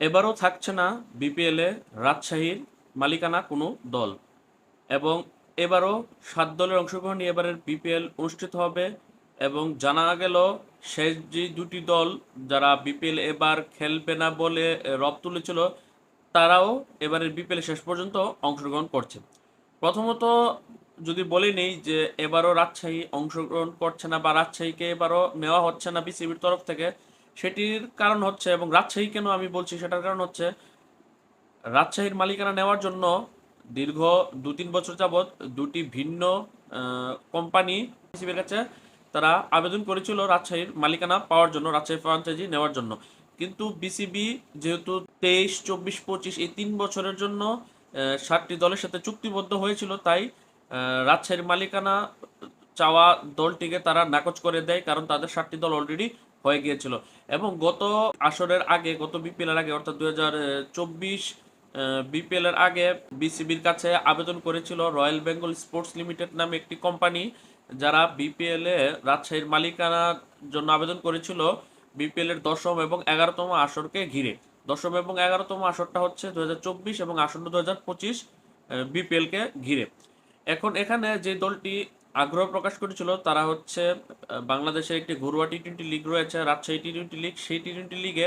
এবারও থাকছে না বিপিএলে রাজশাহীর মালিকানা কোনো দল। এবং এবারও সাত দলের অংশগ্রহণ নিয়ে এবারের বিপিএল অনুষ্ঠিত হবে এবং জানা গেল শেষ যে দুটি দল যারা বিপিএল এবার খেলবে না বলে রব তুলেছিল, তারাও এবারের বিপিএল শেষ পর্যন্ত অংশগ্রহণ করছে। প্রথমত যদি বলে নেই যে এবারও রাজশাহী অংশগ্রহণ করছে না বা রাজশাহীকে এবারও নেওয়া হচ্ছে না বিসিবির তরফ থেকে সেটির কারণ হচ্ছে এবং রাজশাহী কেন আমি বলছি সেটার কারণ হচ্ছে রাজশাহীর মালিকানা নেওয়ার জন্য দীর্ঘ দু তিন বছর যাবৎ দুটি ভিন্ন কোম্পানি বিসিবির কাছে তারা আবেদন করেছিল রাজশাহীর মালিকানা পাওয়ার জন্য, রাজশাহী ফ্রাঞ্চাইজি নেওয়ার জন্য। কিন্তু বিসিবি যেহেতু তেইশ, চব্বিশ, পঁচিশ এই তিন বছরের জন্য সাতটি দলের সাথে চুক্তিবদ্ধ হয়েছিল, তাই রাজশাহীর মালিকানা চাওয়া দলটিকে তারা নাকচ করে দেয়, কারণ তাদের সাতটি দল অলরেডি হয়ে গিয়েছিল। এবং গত আসরের আগে, গত বিপিএল এর আগে, অর্থাৎ দু হাজার চব্বিশ বিপিএল এর আগে বিসিবির কাছে আবেদন করেছিল রয়্যাল বেঙ্গল স্পোর্টস লিমিটেড নামে একটি কোম্পানি, যারা বিপিএল রাজশাহীর মালিকানার জন্য আবেদন করেছিল বিপিএল এর দশম এবং এগারোতম আসরকে ঘিরে। দশম এবং এগারোতম আসরটা হচ্ছে দু হাজার চব্বিশ এবং আসন্ন দু হাজার পঁচিশ বিপিএল কে ঘিরে। এখন এখানে যে দলটি আগ্রহ প্রকাশ করেছিল, তারা হচ্ছে বাংলাদেশের একটি ঘরোয়া টি টোয়েন্টি লিগ রয়েছে, রাজশাহী টি টোয়েন্টি লিগ সেই টি টোয়েন্টি লিগে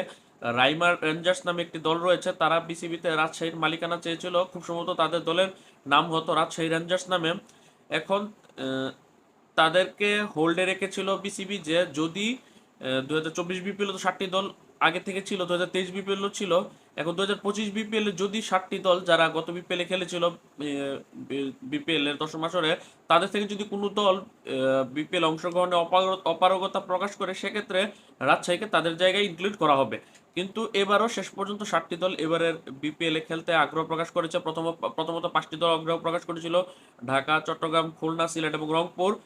রাইমার রেঞ্জার্স নামে একটি দল রয়েছে, তারা বিসিবিতে রাজশাহীর মালিকানা চেয়েছিল। খুব সম্ভবত তাদের দলের নাম হতো রাজশাহী রেঞ্জার্স নামে। এখন তাদেরকে হোল্ডে রেখেছিল বিসিবি যে, যদি দু হাজার চব্বিশ বিপিএল তো ষাটটি দল আগে থেকে ছিল দু হাজার তেইশ বিপিএল ছিল এখন দু হাজার পঁচিশ বিপিএল যদি ষাটটি দল যারা গত বিপিএল খেলেছিল বিপিএল এর দশম আসরে, তাদের থেকে যদি কোনো দল বিপিএল অংশগ্রহণে অপারগ- অপারগতা প্রকাশ করে, সেক্ষেত্রে রাজশাহীকে তাদের জায়গায় ইনক্লুড করা হবে। কিন্তু এবারও শেষ পর্যন্ত ষাটটি দল এবারের বিপিএল এ খেলতে আগ্রহ প্রকাশ করেছে। প্রথম, প্রথমত পাঁচটি দল আগ্রহ প্রকাশ করেছিল, ঢাকা, চট্টগ্রাম, খুলনা, সিলেট এবং রংপুর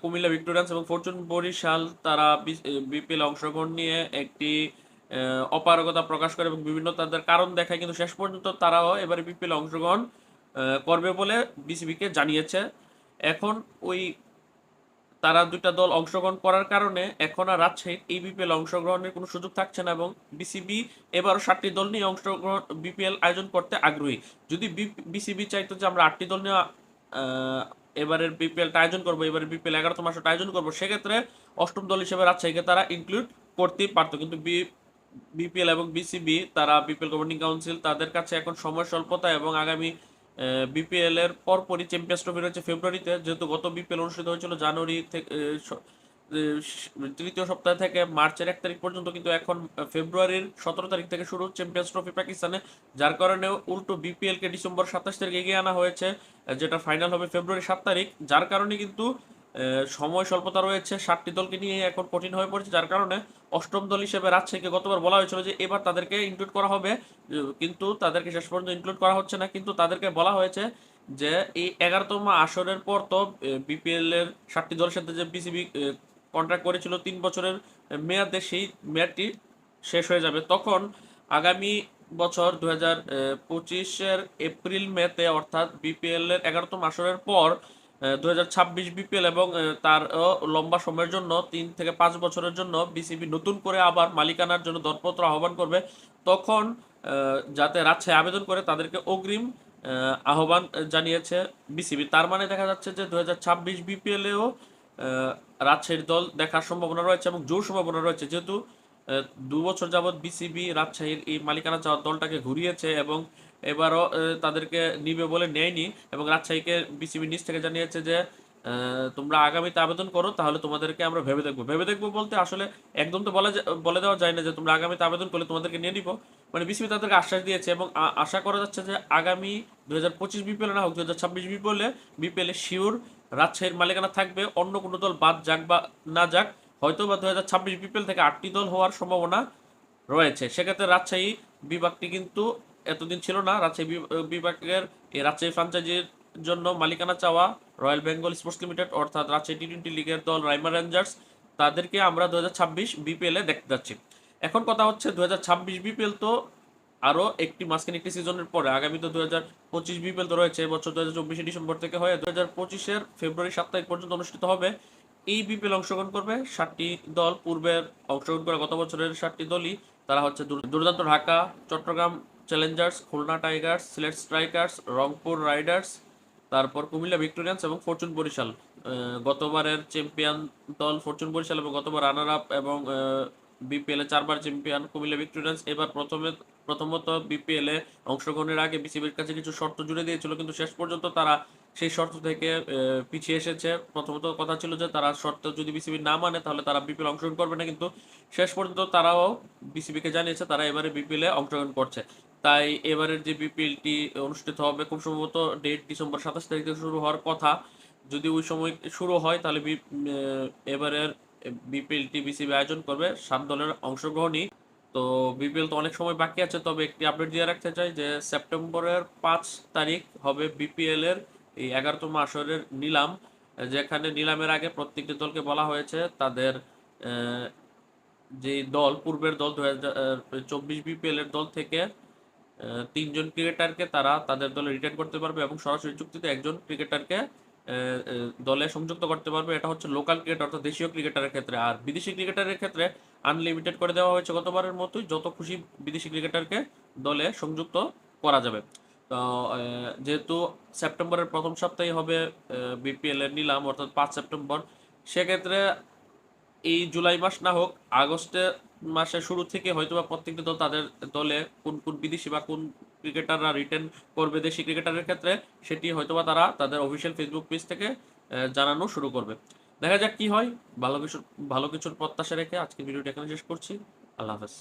কুমিল্লা, ভিক্টোরিয়ান্স এবং ফরচুন বরিশাল। তারা বিপিএল অংশগ্রহণ নিয়ে একটি অপারগতা প্রকাশ করে এবং বিভিন্ন তাদের কারণ দেখায়, কিন্তু শেষ পর্যন্ত তারাও এবারে বিপিএল অংশগ্রহণ করবে বলে বিসিবিকে জানিয়েছে। এখন ওই তারা দুইটা দল অংশগ্রহণ করার কারণে এখন আর রাজশাহীর এই বিপিএল অংশগ্রহণের কোনো সুযোগ থাকছে না এবং বিসিবি এবারও সাতটি দল নিয়ে অংশগ্রহণ, বিপিএল আয়োজন করতে আগ্রহী। যদি বিসিবি চাইতো যে আমরা আটটি দল নিয়ে এবারের বিপিএলটা আয়োজন করব, এবারের বিপিএল এগারোতম মাসটা আয়োজন করব, সেক্ষেত্রে অষ্টম দল হিসেবে রাজশাহীকে তারা ইনক্লুড করতেই পারতো। কিন্তু বিপিএল এবং বিসিবি তারা বিপিএল গভর্নিং কাউন্সিল তাদের কাছে এখন সময় স্বল্পতা এবং আগামী বিপিএল এর পরপরই চ্যাম্পিয়ন্স ট্রফি রয়েছে ফেব্রুয়ারিতে যেহেতু গত বিপিএল অনুষ্ঠিত হয়েছিল জানুয়ারি থেকে তৃতীয় সপ্তাহ থেকে মার্চের এক তারিখ পর্যন্ত, কিন্তু এখন ফেব্রুয়ারির সতেরো তারিখ থেকে শুরু চ্যাম্পিয়ন্স ট্রফি পাকিস্তানে যার কারণে উল্টো বিপিএল কে ডিসেম্বর সাতাশ তারিখ এগিয়ে আনা হয়েছে, যেটা ফাইনাল হবে ফেব্রুয়ারি সাত তারিখ, যার কারণে কিন্তু সময় স্বল্পতা রয়েছে। সাতটি দলকে নিয়ে এখন কঠিন হয়ে পড়েছে, যার কারণে অষ্টম দল হিসেবে রাজশাহীকে গতবার বলা হয়েছিল যে এবার তাদেরকে ইনক্লুড করা হবে। কিন্তু তাদেরকে শেষ পর্যন্ত ইনক্লুড করা হচ্ছে না। কিন্তু তাদেরকে বলা হয়েছে যে এই এগারোতম আসরের পর তো বিপিএল এর ষাটটি দলের সাথে যে বিসিবি কন্ট্রাক্ট করেছিল তিন বছরের মেয়াদে, সেই মেয়াদটি শেষ হয়ে যাবে। তখন আগামী বছর দু হাজার পঁচিশের এপ্রিল মেতে অর্থাৎ বিপিএল এর এগারোতম আসরের পর দু হাজার ছাব্বিশ বিপিএল এবং তার লম্বা সময়ের জন্য, তিন থেকে পাঁচ বছরের জন্য বিসিবি নতুন করে আবার মালিকানার জন্য দরপত্র আহ্বান করবে। তখন যাতে রাজশাহী আবেদন করে তাদেরকে অগ্রিম আহ্বান জানিয়েছে বিসিবি তার মানে দেখা যাচ্ছে যে দু হাজার ছাব্বিশ বিপিএলেও রাজশাহীর দল দেখার সম্ভাবনা রয়েছে এবং জোর সম্ভাবনা রয়েছে। যেহেতু দু বছর যাবৎ বিসিবি রাজশাহীর এই মালিকানা চাওয়ার দলটাকে ঘুরিয়েছে এবং এবারও তাদেরকে নিবে বলে নেয়নি এবং রাজশাহীকে বিসিবি নিজ থেকে জানিয়েছে যে তোমরা আগামীতে আবেদন করো, তাহলে তোমাদেরকে আমরা ভেবে দেখব। ভেবে দেখব বলতে আসলে একদম তো বলা বলে দেওয়া যায় না যে তোমরা আগামীতে আবেদন করলে তোমাদেরকে নিয়ে নিবো। মানে বিসিবি তাদেরকে আশ্বাস দিয়েছে এবং আশা করা যাচ্ছে যে আগামী দু হাজার পঁচিশ বিপিএল না হোক দু হাজার ছাব্বিশ বিপিএলে বিপিএল শিওর রাজশাহীর মালিকানা থাকবে, অন্য কোনো দল বাদ যাক বা না যাক হয়তো বা দু হাজার ছাব্বিশ বিপিএল থেকে আটটি দল হওয়ার সম্ভাবনা রয়েছে। সেক্ষেত্রে রাজশাহী বিভাগটি কিন্তু এতদিন ছিল না, রাজশাহী বিভাগের রাজশাহী ফ্রাঞ্চাইজির জন্য মালিকানা চাওয়া রয়্যাল বেঙ্গল স্পোর্টস লিমিটেড অর্থাৎ রাজশাহী টি টোয়েন্টি লিগের দল রাইমা রেঞ্জার্স তাদেরকে আমরা দু হাজার ছাব্বিশ বিপিএল দেখতে যাচ্ছি। এখন কথা হচ্ছে দু হাজার ছাব্বিশ বিপিএল তো আরও একটি মাঝখানে একটি সিজনের পরে, আগামী তো দু হাজার পঁচিশ বিপিএল তো রয়েছে এবছর দু হাজার চব্বিশে ডিসেম্বর থেকে হয়ে দু হাজার পঁচিশের ফেব্রুয়ারি সাত তারিখ পর্যন্ত অনুষ্ঠিত হবে। এই বিপিএল অংশগ্রহণ করবে ষাটটি দল, পূর্বের অংশগ্রহণ করা গত বছরের ষাটটি দলই, তারা হচ্ছে দুর- Durdanto Dhaka, Chattogram Challengers, Khulna Tigers, Sylhet Strikers, Rangpur Riders, তারপর কুমিল্লা ভিক্টোরিয়ান্স এবং ফরচুন বরিশাল। গতবারের চ্যাম্পিয়ন দল ফরচুন বরিশাল এবং গতবার রানার আপ এবং বিপিএল চারবার চ্যাম্পিয়ন কুমিল্লা ভিক্টোরিয়ান্স। এবার প্রথমে, প্রথমত বিপিএল অংশগ্রহণের আগে বিসিবির কাছে কিছু শর্ত জুড়ে দিয়েছিল, কিন্তু শেষ পর্যন্ত তারা সেই শর্ত থেকে পিছিয়ে এসেছে। প্রথমত কথা ছিল যে তারা শর্ত যদি বিসিবি না মানে তাহলে তারা বিপিএল অংশগ্রহণ করবে না, কিন্তু শেষ পর্যন্ত তারাও বিসিবিকে জানিয়েছে, তারা এবারে বিপিএল অংশগ্রহণ করছে। তাই এবারের যে বিপিএলটি অনুষ্ঠিত হবে খুব সম্ভবত ডেট ডিসেম্বর সাতাশ তারিখ থেকে শুরু হওয়ার কথা। যদি ওই সময় শুরু হয়, তাহলে এবারের বিপিএলটি বিসিবি আয়োজন করবে, সাত দলের অংশগ্রহণই। তো বিপিএল তো অনেক সময় বাকি আছে, তবে একটি আপডেট দিয়ে রাখতে চাই যে সেপ্টেম্বরের পাঁচ তারিখ হবে বিপিএল এর এই এগারোতম আসরের নিলাম, যেখানে নিলামের আগে প্রত্যেকটি দলকে বলা হয়েছে তাদের যে দল, পূর্বের দল দু হাজার চব্বিশ বিপিএল এর দল থেকে তিনজন ক্রিকেটারকে তারা তাদের দলে রিটার্ন করতে পারবে এবং সরাসরি চুক্তিতে একজন ক্রিকেটারকে দলে সংযুক্ত করতে পারবে। এটা হচ্ছে লোকাল ক্রিকেট অর্থাৎ দেশীয় ক্রিকেটারের ক্ষেত্রে। আর বিদেশি ক্রিকেটারের ক্ষেত্রে আনলিমিটেড করে দেওয়া হয়েছে গতবারের মতোই। যত খুশি বিদেশি ক্রিকেটারকে দলে সংযুক্ত করা যাবে। তো যেহেতু সেপ্টেম্বরের প্রথম সপ্তাহে হবে বিপিএল এর নিলাম অর্থাৎ পাঁচ সেপ্টেম্বর, সেক্ষেত্রে এই জুলাই মাস না হোক আগস্টের মাসের শুরু থেকে হয়তো বা প্রত্যেকটি দল তাদের দলে কোন কোন বিদেশি বা কোন ক্রিকেটাররা রিটার্ন করবে দেশি ক্রিকেটারের ক্ষেত্রে, সেটি হয়তোবা তারা তাদের অফিসিয়াল ফেসবুক পেজ থেকে জানানো শুরু করবে। দেখা যাক কি হয়। ভালো কিছু, ভালো কিছুর প্রত্যাশা রেখে আজকের ভিডিওটি এখানে শেষ করছি। আল্লাহ হাফেজ।